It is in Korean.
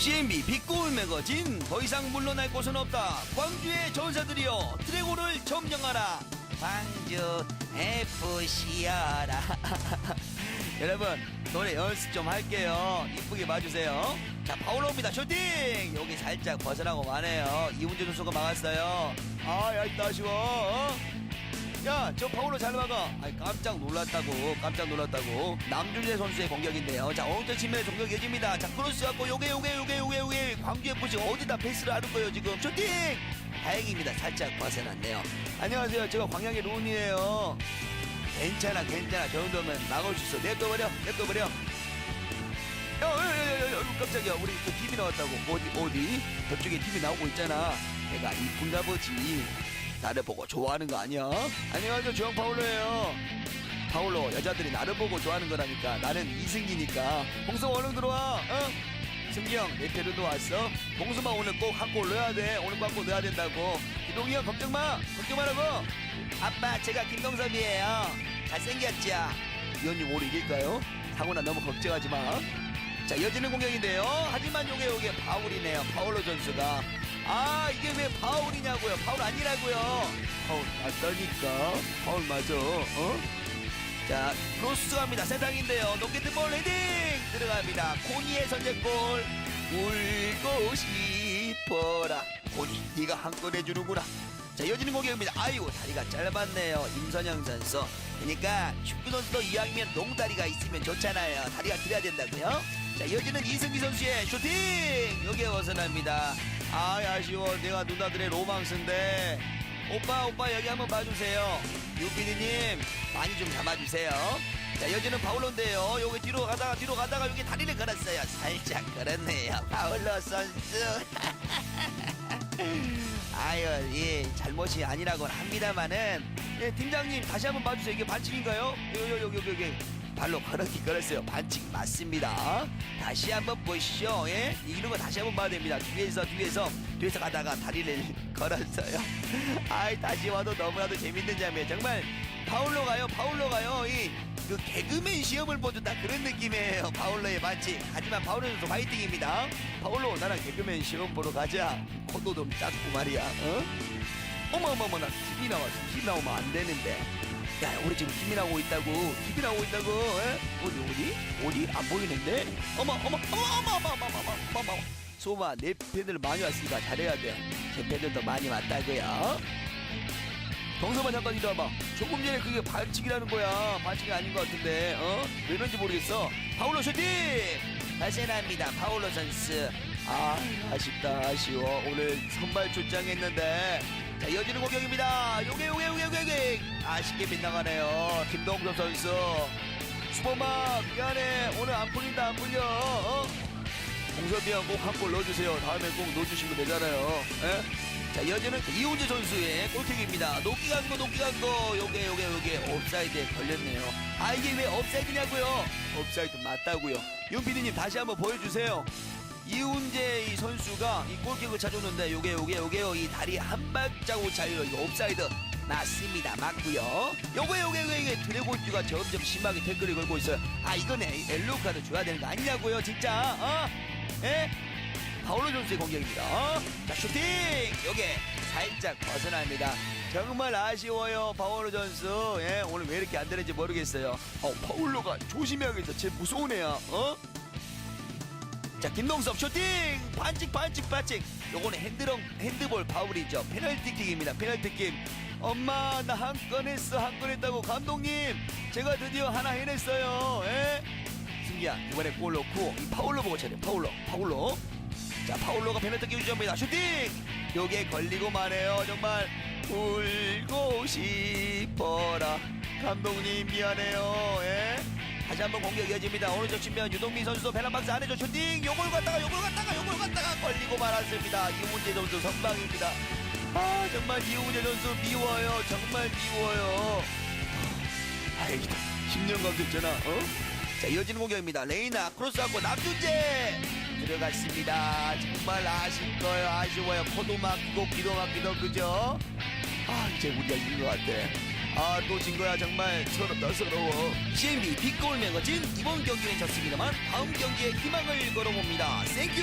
CNB 빅골 매거진. 더 이상 물러날 곳은 없다. 광주의 전사들이여 드래곤을 점령하라. 광주 FC여라 여러분 노래 연습 좀 할게요. 이쁘게 봐주세요. 자 파울로입니다. 슈팅! 여기 살짝 벗어나고 마네요. 이훈재 선수가 막았어요. 아야 이따 아쉬워. 어? 야, 저 파울로 잘 막아. 아이, 깜짝 놀랐다고, 깜짝 놀랐다고. 남준재 선수의 공격인데요. 자, 오른쪽 측면에 공격 이어집니다. 자, 크로스 갖고, 요게, 요게, 요게, 요게, 요게. 광주 FC 어디다 패스를 하는 거예요, 지금. 슈팅! 다행입니다. 살짝 벗어났네요. 안녕하세요. 제가 광양의 론이에요. 괜찮아, 괜찮아. 저 정도면 막을 수 있어. 냅둬버려, 냅둬버려. 야, 야, 야, 야, 야, 깜짝이야. 우리 또 TV 나왔다고. 어디, 어디? 저쪽에 TV 나오고 있잖아. 내가 이쁜가 보지. 나를 보고 좋아하는 거 아니야? 안녕하세요. 주영 파울로예요. 파울로, 여자들이 나를 보고 좋아하는 거라니까. 나는 이승기니까. 봉수 얼른 들어와. 어? 승기 형, 내 페르도 왔어? 봉수만 오늘 꼭 한골 넣어야 돼. 오늘 꼭한골 넣어야 된다고. 기동이 형, 걱정 마. 걱정 말라고. 아빠, 제가 김동섭이에요. 잘생겼죠? 위원님 오늘 이길까요? 상훈아 너무 걱정하지 마. 자, 이어지는 공격인데요. 하지만 요게 요게 파울이네요. 파울로 선수가. 아, 이게 왜 파울이냐고요. 파울 아니라고요. 파울 맞다니까. 파울 맞아. 어? 자, 크로스 갑니다. 세상인데요. 높게 뜬 볼 헤딩 들어갑니다. 코니의 선제골. 울고 싶어라. 코니, 네가 한건 해주는구나. 자, 이어지는 공격입니다. 아이고, 다리가 짧았네요. 임선영 선수. 그러니까 축구 선수도 이왕이면 농다리가 있으면 좋잖아요. 다리가 길어야 된다고요. 자, 이어지는 이승기 선수의 슈팅! 여기에 벗어납니다. 아, 아쉬워. 내가 누나들의 로망스인데. 오빠, 오빠, 여기 한번 봐주세요. 유피디님, 많이 좀 잡아주세요. 자, 여기는 파울로인데요. 여기 뒤로 가다가, 뒤로 가다가 여기 다리를 걸었어요. 살짝 걸었네요. 파울로 선수. 아유, 예, 잘못이 아니라고는 합니다만은, 예, 팀장님, 다시 한번 봐주세요. 이게 반칙인가요? 여기, 여기, 여기, 여기. 발로 걸었기 걸었어요. 반칙 맞습니다. 다시 한번 보시죠. 예? 이런 거 다시 한번 봐야 됩니다. 뒤에서, 뒤에서, 뒤에서 가다가 다리를 걸었어요. 아이, 다시 와도 너무나도 재밌는 장면. 정말, 파울로 가요, 파울로 가요. 이, 그 개그맨 시험을 딱 그런 느낌이에요. 파울로의 반칙. 하지만 파울로 선수 화이팅입니다. 파울로, 나랑 개그맨 시험 보러 가자. 코도 좀 작고 말이야. 어? 어머 어머 어머 나 TV 나왔어 TV 나오면 안 되는데 야 우리 지금 TV 나오고 있다고 TV 나오고 있다고 에? 어디 어디 어디 안 보이는데 어머 어머 어머 어머 어머 어머 어머 어머 어머 소마 내 팬들 많이 왔으니까 잘해야 돼 제 팬들도 많이 왔다고요 동서만 잠깐 와봐 조금 전에 그게 반칙이라는 거야. 반칙이 아닌 것 같은데 어? 왜 그런지 모르겠어. 파울로 슈팅! 발생합니다 파울로 선수. 아 아쉽다 아쉬워. 오늘 선발 출장했는데. 자 이어지는 공격입니다. 요게 요게 요게 요게 요게. 아쉽게 빗나가네요. 김동섭 선수. 수범아 미안해. 오늘 안 풀린다 안 풀려. 어? 공섭이 형꼭한 골 넣어주세요. 다음에 꼭 넣어주시면 되잖아요. 예? 자 이어지는 이훈재 선수의 골킥입니다. 높이 간 거 높이 간 거. 요게 요게 요게 옵사이드에 걸렸네요. 아 이게 왜 옵사이드냐고요? 옵사이드 맞다고요. 윤PD님 다시 한번 보여주세요. 이훈재 이 선수가 이 골킥을 찾았는데 요게 요게 요게요. 이 다리 한 발자국 차이로 이거 옵사이드 맞습니다. 맞고요. 요게 요게 요게 요게 드래곤즈가 점점 심하게 댓글을 걸고 있어요. 아 이거네. 엘로 카드 줘야 되는 거 아니냐고요 진짜. 어? 예? 파울로 선수의 공격입니다. 어? 자 슈팅! 요게 살짝 벗어납니다. 정말 아쉬워요 파울로 선수 예 오늘 왜 이렇게 안 되는지 모르겠어요. 어 파울로가 조심해야겠다. 쟤 무서운 애야 어? 자 김동섭 슈팅! 반칙 반칙 반칙. 요거는 핸드롱 핸드볼 파울이죠. 페널티킥입니다. 페널티킥. 엄마 나 한 건 했어 한 건 했다고 감독님. 제가 드디어 하나 해냈어요. 에? 승기야 이번에 골 넣고 이 파울로 보고 차려 파울로 파울로 자 파울로가 페널티킥 유지합니다 슈팅 요게 걸리고 마네요 정말 울고 싶어라 감독님 미안해요 예? 다시 한번 공격 이어집니다. 오른쪽 측면 유동민 선수도 페널박스 안에서 슈팅 요걸 갖다가 요걸 갖다가 요걸 갖다가 걸리고 말았습니다. 이훈재 선수 선방입니다. 아 정말 이훈재 선수 미워요. 정말 미워요. 아, 다행이다. 10년 감됐잖아. 어? 자 이어지는 공격입니다. 레이나 크로스 갖고 남준재 들어갔습니다. 정말 아쉽어요. 아쉬워요. 코도 막히고 귀도 막히도 그죠? 아 이제 우리가 이긴 것 같아. 아 또 진 거야 정말 서럽다 서러워 CNB 빅골 매거진 이번 경기는 졌습니다만 다음 경기에 희망을 걸어봅니다 땡큐